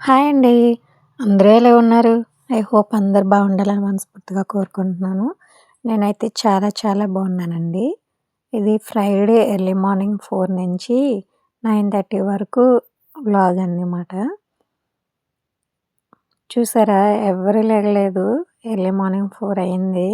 Hi అండి. అందరూ ఎలా ఉన్నారు? ఐ హోప్ అందరు బాగుండాలని మనస్ఫూర్తిగా కోరుకుంటున్నాను. నేనైతే చాలా చాలా బాగున్నానండి. ఇది ఫ్రైడే ఎర్లీ మార్నింగ్ ఫోర్ నుంచి 9:30 వరకు బ్లాగ్ అన్నమాట. చూసారా ఎవ్వరు లేగలేదు ఎర్లీ మార్నింగ్ ఫోర్ అయింది.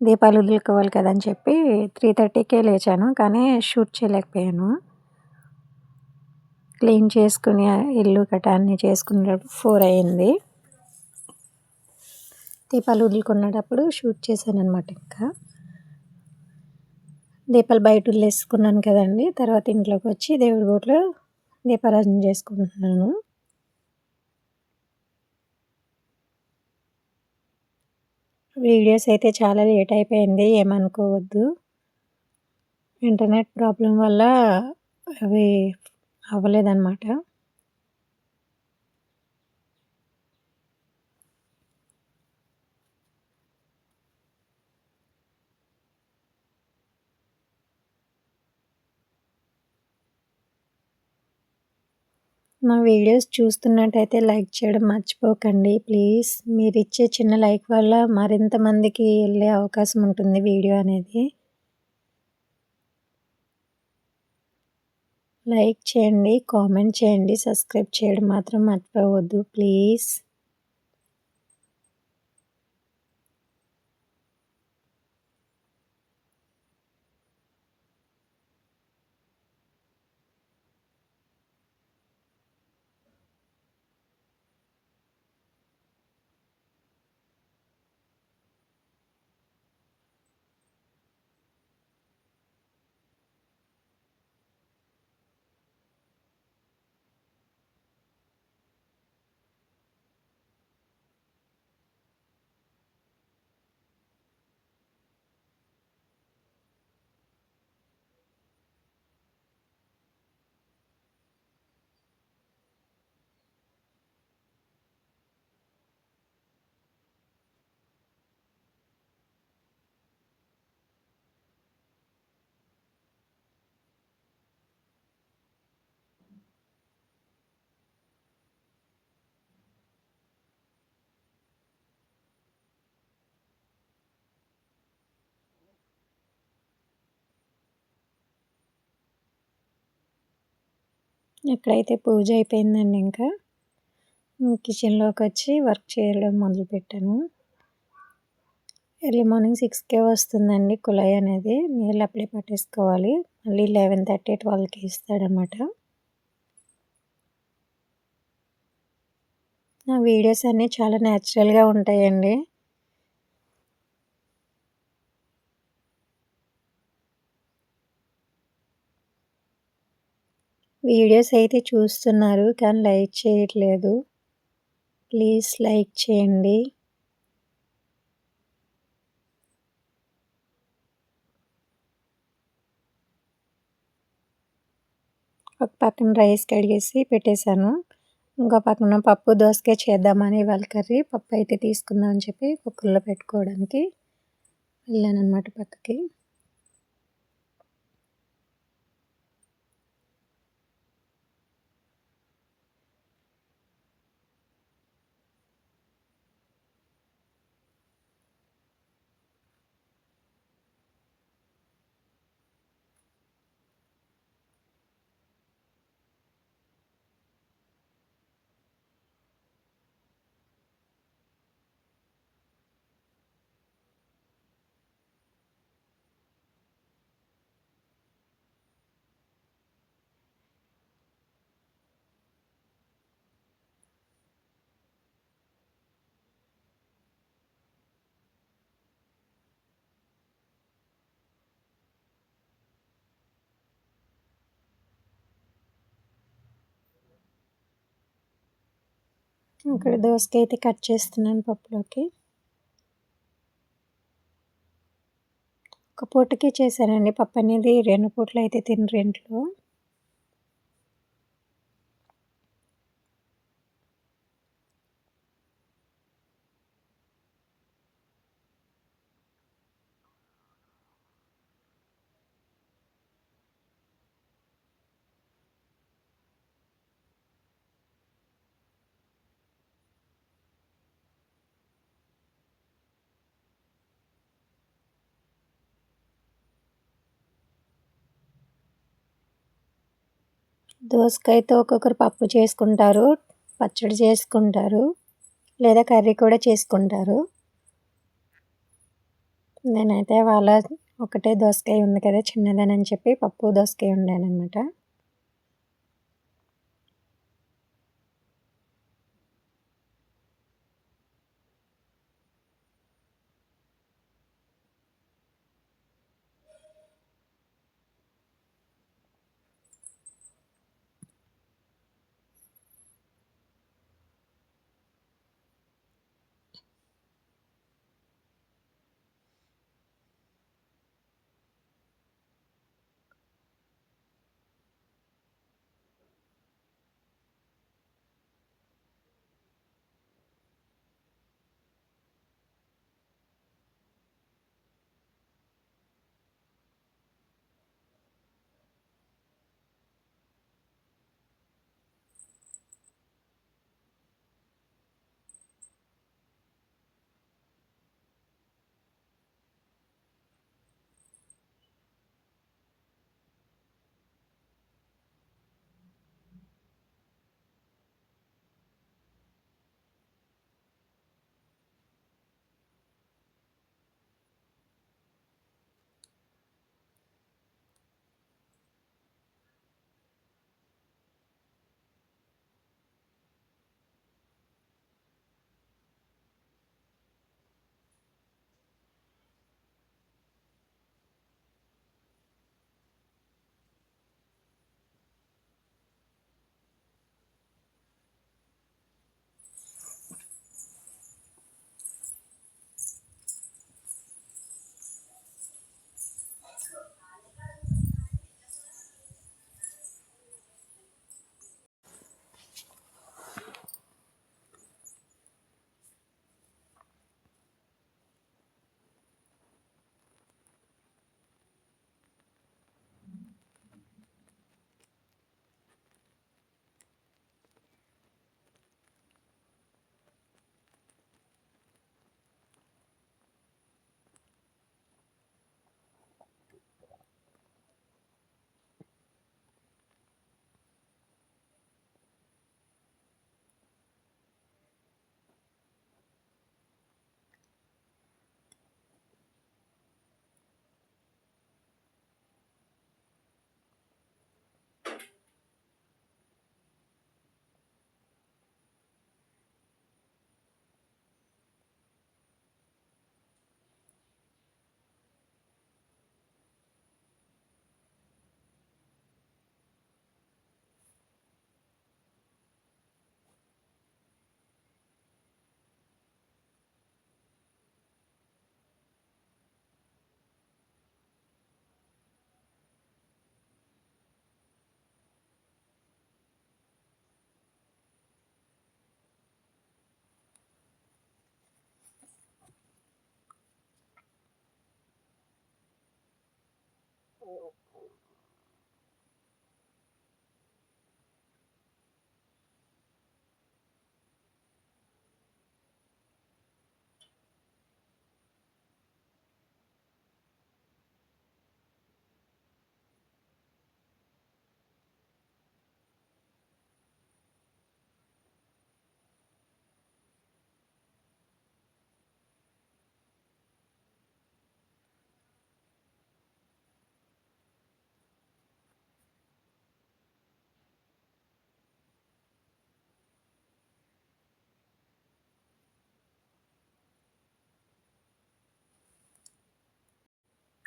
దీపాలు వదులుకోవాలి కదా అని చెప్పి 3:30కే లేచాను. కానీ షూట్ చేయలేకపోయాను. క్లీన్ చేసుకుని ఇల్లు గట్ట అన్నీ చేసుకునేటప్పుడు ఫోర్ అయింది. దీపాలు వదులుకున్నప్పుడు షూట్ చేశాను అనమాట ఇంకా. దీపాలు బయట వదిలేసుకున్నాను కదండీ! తర్వాత ఇంట్లోకి వచ్చి దేవుడి గోట్లో దీపారాజన చేసుకుంటున్నాను. వీడియోస్ అయితే చాలా లేట్ అయిపోయింది. ఏమనుకోవద్దు. ఇంటర్నెట్ ప్రాబ్లం వల్ల అవి అవ్వలేదన్నమాట మా వీడియోస్ చూస్తున్నట్టయితే లైక్ చేయడం మర్చిపోకండి ప్లీజ్. మీరిచ్చే చిన్న లైక్ వల్ల మరింత మందికి వెళ్ళే అవకాశం ఉంటుంది వీడియో అనేది. లైక్ చేయండి, కామెంట్ చేయండి, సబ్స్క్రైబ్ చేయడం మాత్రం మర్చిపోవద్దు ప్లీజ్. ఇక్కడైతే పూజ అయిపోయిందండి ఇంకా. కిచెన్‌లోకి వచ్చి వర్క్ చేయడం మొదలుపెట్టాను. ఎర్లీ మార్నింగ్ సిక్స్కే వస్తుందండి కుళాయి అనేది. నీళ్ళు అప్పుడే పట్టేసుకోవాలి. మళ్ళీ 11:30, 12కి ఇస్తాడనమాట. నా వీడియోస్ అన్నీ చాలా న్యాచురల్‌గా ఉంటాయండి. వీడియోస్ అయితే చూస్తున్నారు. కానీ లైక్ చేయట్లేదు. ప్లీజ్ లైక్ చేయండి. ఒక పక్కన రైస్ కడిగేసి పెట్టేశాను. ఇంకో పక్కన పప్పు, దోసకాయ చేద్దామని ఇవాళ కర్రీ పప్పు అయితే తీసుకుందాం అని చెప్పి కుక్కర్‌లో పెట్టుకోవడానికి వెళ్ళాననమాట పక్కకి. ఇక్కడ దోసకాయ అయితే కట్ చేస్తున్నాను పప్పులోకి. ఒక పూటకే చేశానండి పప్పు అనేది. రెండు పూటలు అయితే తినరు దోసకాయతో ఒక్కొక్కరు పప్పు చేసుకుంటారు పచ్చడి చేసుకుంటారు లేదా కర్రీ కూడా చేసుకుంటారు. నేనైతే వాళ్ళ ఒకటే దోసకాయ ఉంది కదా చిన్నదని చెప్పి పప్పు దోసకాయ అనమాట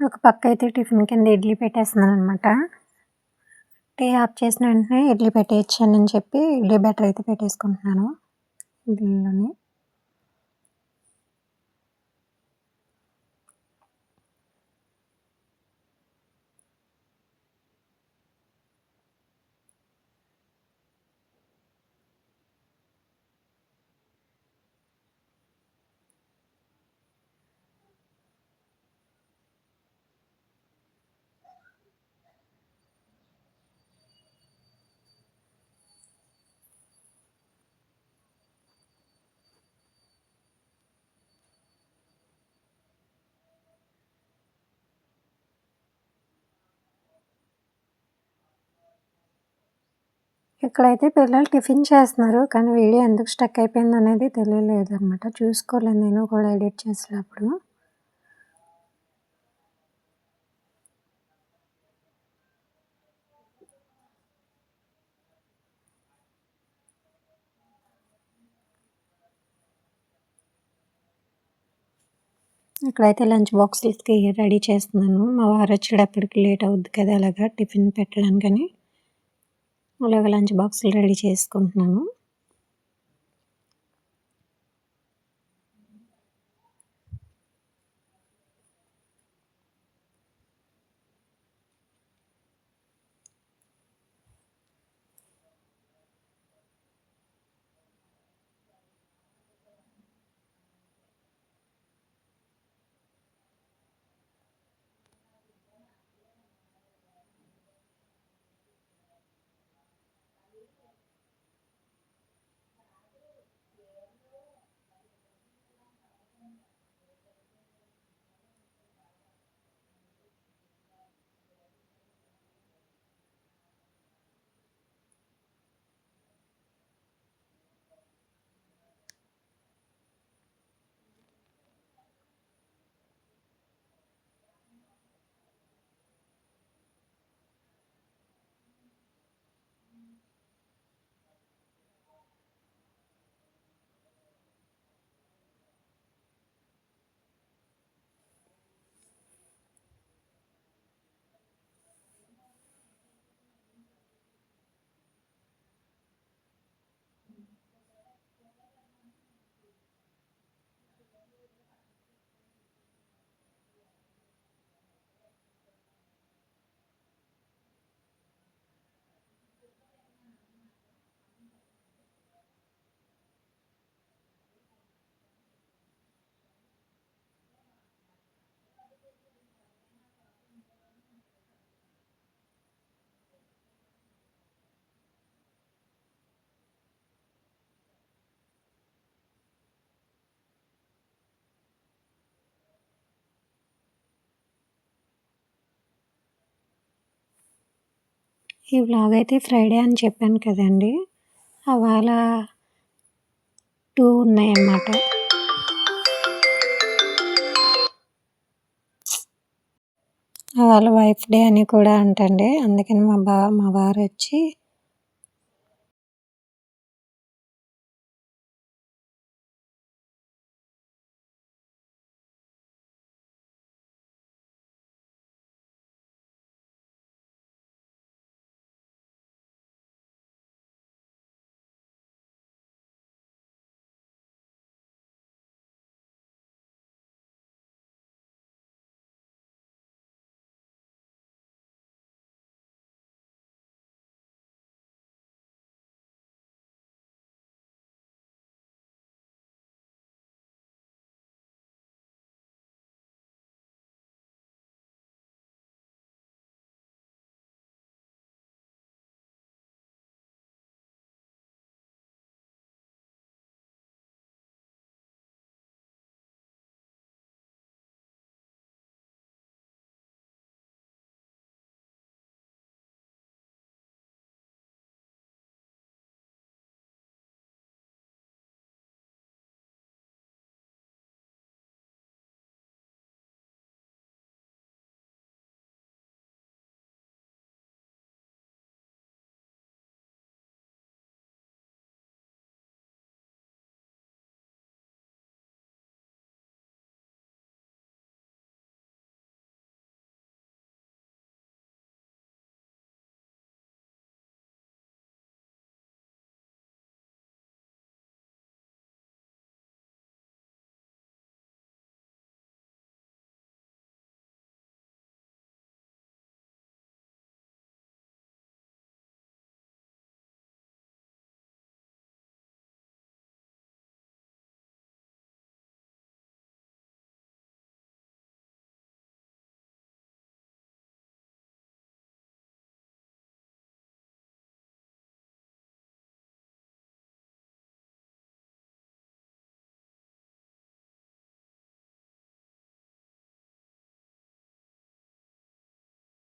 ఒక పక్క అయితే టిఫిన్ కింద ఇడ్లీ పెట్టేస్తున్నాను అనమాట టీ ఆఫ్ చేసిన వెంటనే ఇడ్లీ పెట్టేయచ్చానని చెప్పి ఇడ్లీ బ్యాటర్ అయితే పెట్టేసుకుంటున్నాను. ఇడ్లీలోనే. ఇక్కడైతే పిల్లలు టిఫిన్ చేస్తున్నారు కానీ వీడియో ఎందుకు స్టక్ అయిపోయింది అనేది తెలియలేదు అనమాట చూసుకోలేదు నేను కూడా ఎడిట్ చేసినప్పుడు ఇక్కడైతే లంచ్ బాక్స్‌లకి రెడీ చేస్తున్నాను. మా వారు వచ్చేటప్పటికి లేట్ అవుద్ది కదా! అలాగా టిఫిన్ పెట్టడానికని అలాగే లంచ్ బాక్సులు రెడీ చేసుకుంటున్నాను. ఈ వ్లాగ్ అయితే ఫ్రైడే అని చెప్పాను కదండీ! అవాళ టూ ఉన్నాయన్నమాట. అవాళ వైఫ్ డే అని కూడా అంటండి. అందుకని మా బా మా వారు వచ్చి